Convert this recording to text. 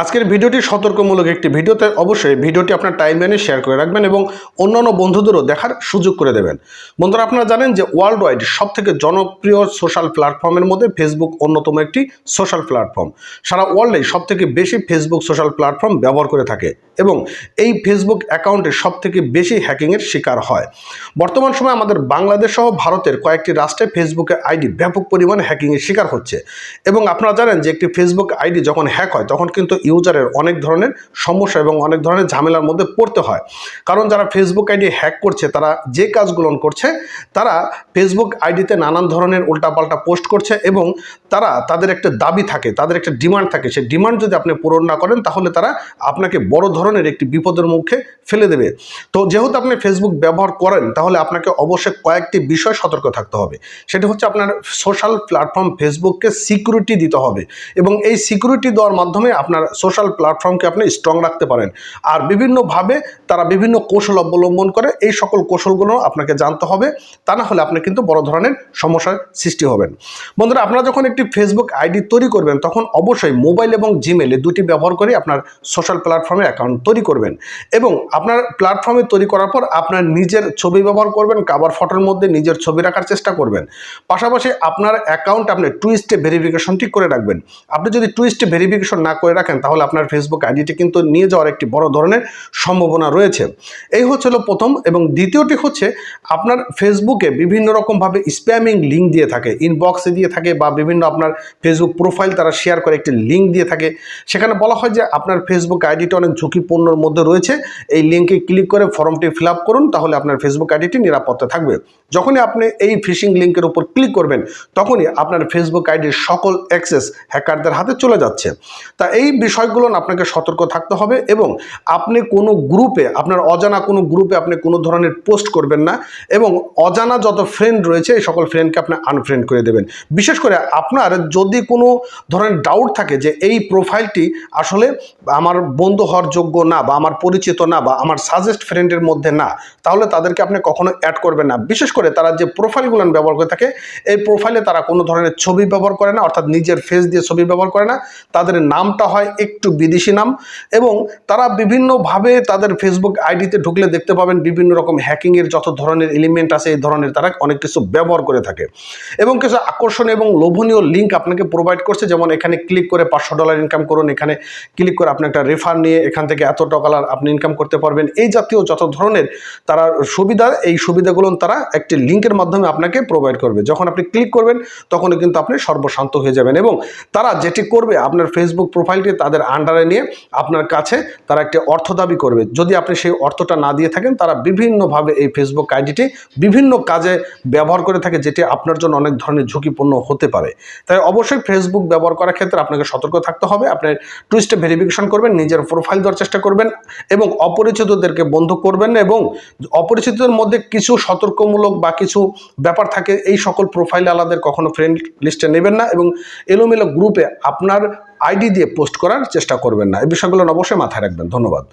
আজকের ভিডিওটি সতর্কমূলক একটি ভিডিওতে অবশ্যই ভিডিওটি আপনার টাইমলাইনে শেয়ার করে রাখবেন এবং অন্যান্য বন্ধুদেরও দেখার সুযোগ করে দেবেন। বন্ধুরা, আপনারা জানেন যে ওয়ার্ল্ড ওয়াইড সব থেকে জনপ্রিয় সোশ্যাল প্ল্যাটফর্মের মধ্যে ফেসবুক অন্যতম একটি সোশ্যাল প্ল্যাটফর্ম সারা ওয়ার্ল্ডে সব থেকে বেশি ফেসবুক সোশ্যাল প্ল্যাটফর্ম ব্যবহার করে থাকে। এবং এই ফেসবুক অ্যাকাউন্টে সব থেকে বেশি হ্যাকিংয়ের শিকার হয়। বর্তমান সময়ে আমাদের বাংলাদেশ সহ ভারতের কয়েকটি রাষ্ট্রে ফেসবুকের আইডি ব্যাপক পরিমাণে হ্যাকিংয়ের শিকার হচ্ছে। এবং আপনারা জানেন যে একটি ফেসবুক আইডি যখন হ্যাক হয়, তখন কিন্তু ইউজারের অনেক ধরনের সমস্যা এবং অনেক ধরনের ঝামেলার মধ্যে পড়তে হয়। কারণ যারা ফেসবুক আইডি হ্যাক করছে, তারা যে কাজগুলো করছে, তারা ফেসবুক আইডিতে নানান ধরনের উল্টাপাল্টা পোস্ট করছে এবং তারা তাদের একটা দাবি থাকে, তাদের একটা ডিমান্ড থাকে। সেই ডিমান্ড যদি আপনি পূরণ না করেন, তাহলে তারা আপনাকে বড় ধরনের একটি বিপদের মুখে ফেলে দেবে। তো যেহেতু আপনি ফেসবুক ব্যবহার করেন, তাহলে আপনাকে অবশ্যই কয়েকটি বিষয় সতর্ক থাকতে হবে। সেটা হচ্ছে আপনার সোশ্যাল প্ল্যাটফর্ম ফেসবুককে সিকিউরিটি দিতে হবে এবং এই সিকিউরিটি দেওয়ার মাধ্যমে আপনার সোশ্যাল প্ল্যাটফর্মকে আপনি স্ট্রং রাখতে পারেন। আর বিভিন্নভাবে তারা বিভিন্ন কৌশল অবলম্বন করে এই সকল কৌশলগুলো আপনাকে জানতে হবে, তা না হলে আপনি কিন্তু বড় ধরনের সমস্যার সৃষ্টি হবেন। বন্ধুরা, আপনারা যখন একটি ফেসবুক আইডি তৈরি করবেন, তখন অবশ্যই মোবাইল এবং জিমেলে দুটি ব্যবহার করে আপনার সোশ্যাল প্ল্যাটফর্মে অ্যাকাউন্ট তৈরি করবেন। এবং আপনার প্ল্যাটফর্মে তৈরি করার পর আপনার নিজের ছবি ব্যবহার করবেন কাবার ফটোর মধ্যে নিজের ছবি রাখার চেষ্টা করবেন। পাশাপাশি আপনার অ্যাকাউন্ট আপনি টু স্টেপ ভেরিফিকেশনটি করে রাখবেন। আপনি যদি টু স্টেপ ভেরিফিকেশন না করে রাখেন, তাহলে আপনার ফেসবুক আইডিটি কিন্তু নিয়ে যাওয়ার একটি বড় ধরনের সম্ভাবনা রয়েছে। এই হচ্ছিল প্রথম এবং দ্বিতীয়টি হচ্ছে আপনার ফেসবুকে বিভিন্ন রকমভাবে স্প্যামিং লিঙ্ক দিয়ে থাকে। ইনবক্সে দিয়ে থাকে বা বিভিন্ন আপনার ফেসবুক প্রোফাইল তারা শেয়ার করে একটি লিঙ্ক দিয়ে থাকে। সেখানে বলা হয় যে আপনার ফেসবুক আইডিটা অনেক ঝুঁকিপূর্ণর মধ্যে রয়েছে, এই লিঙ্কে ক্লিক করে ফর্মটি ফিল করুন, তাহলে আপনার ফেসবুক আইডিটি নিরাপত্তা থাকবে। যখনই আপনি এই ফিশিং লিঙ্কের উপর ক্লিক করবেন, তখনই আপনার ফেসবুক আইডির সকল অ্যাক্সেস হ্যাকারদের হাতে চলে যাচ্ছে। তা এই বিষয়গুলো আপনাকে সতর্ক থাকতে হবে এবং আপনি কোনো গ্রুপে, আপনার অজানা কোনো গ্রুপে আপনি কোনো ধরনের পোস্ট করবেন না এবং অজানা যত ফ্রেন্ড রয়েছে, এই সকল ফ্রেন্ডকে আপনি আনফ্রেন্ড করে দেবেন। বিশেষ করে আপনার যদি কোনো ধরনের ডাউট থাকে যে এই প্রোফাইলটি আসলে আমার বন্ধু হওয়ার যোগ্য না বা আমার পরিচিত না বা আমার সাজেস্ট ফ্রেন্ডের মধ্যে না, তাহলে তাদেরকে আপনি কখনো অ্যাড করবেন না। বিশেষ করে তারা যে প্রোফাইলগুলো ব্যবহার করে থাকে, এই প্রোফাইলে তারা কোনো ধরনের ছবি ব্যবহার করে না, অর্থাৎ নিজের ফেস দিয়ে ছবি ব্যবহার করে না। তাদের নামটা হয় একটু বিদেশি নাম এবং তারা বিভিন্নভাবে তাদের ফেসবুক আইডিতে ঢুকলে দেখতে পাবেন বিভিন্ন রকম হ্যাকিংয়ের যত ধরনের এলিমেন্ট আছে, এই ধরনের তারা অনেক কিছু ব্যবহার করে থাকে। এবং কিছু আকর্ষণীয় এবং লোভনীয় লিঙ্ক আপনাকে প্রোভাইড করছে, যেমন এখানে ক্লিক করে পাঁচশো ডলার ইনকাম করুন, এখানে ক্লিক করে আপনি একটা রেফার নিয়ে এখান থেকে এত ডলার আপনি ইনকাম করতে পারবেন। এই জাতীয় যত ধরনের তারা সুবিধা, এই সুবিধাগুলো তারা একটি লিঙ্কের মাধ্যমে আপনাকে প্রোভাইড করবে। যখন আপনি ক্লিক করবেন, তখনই কিন্তু আপনি সর্বশান্ত হয়ে যাবেন এবং তারা যেটি করবে, আপনার ফেসবুক প্রোফাইলটি তাদের আন্ডারে নিয়ে আপনার কাছে তারা একটি অর্থ দাবি করবে। যদি আপনি সেই অর্থটা না দিয়ে থাকেন, তারা বিভিন্নভাবে এই ফেসবুক আইডিটি বিভিন্ন কাজে ব্যবহার করে থাকে, যেটি আপনার জন্য অনেক ধরনের ঝুঁকিপূর্ণ হতে পারে। তাই অবশ্যই ফেসবুক ব্যবহার করার ক্ষেত্রে আপনাকে সতর্ক থাকতে হবে। আপনি টুইস্টে ভেরিফিকেশন করবেন, নিজের প্রোফাইল দেওয়ার চেষ্টা করবেন এবং অপরিচিতদেরকে বন্ধ করবেন না এবং অপরিচিতদের মধ্যে কিছু সতর্কমূলক বা কিছু ব্যাপার থাকে, এই সকল প্রোফাইল আলাদের কখনো ফ্রেন্ড লিস্টে নেবেন না এবং এলোমেলো গ্রুপে আপনার আইডি দিয়ে পোস্ট করার চেষ্টা করবেন না। এই বিষয়গুলো অবশ্যই মাথায় রাখবেন। ধন্যবাদ।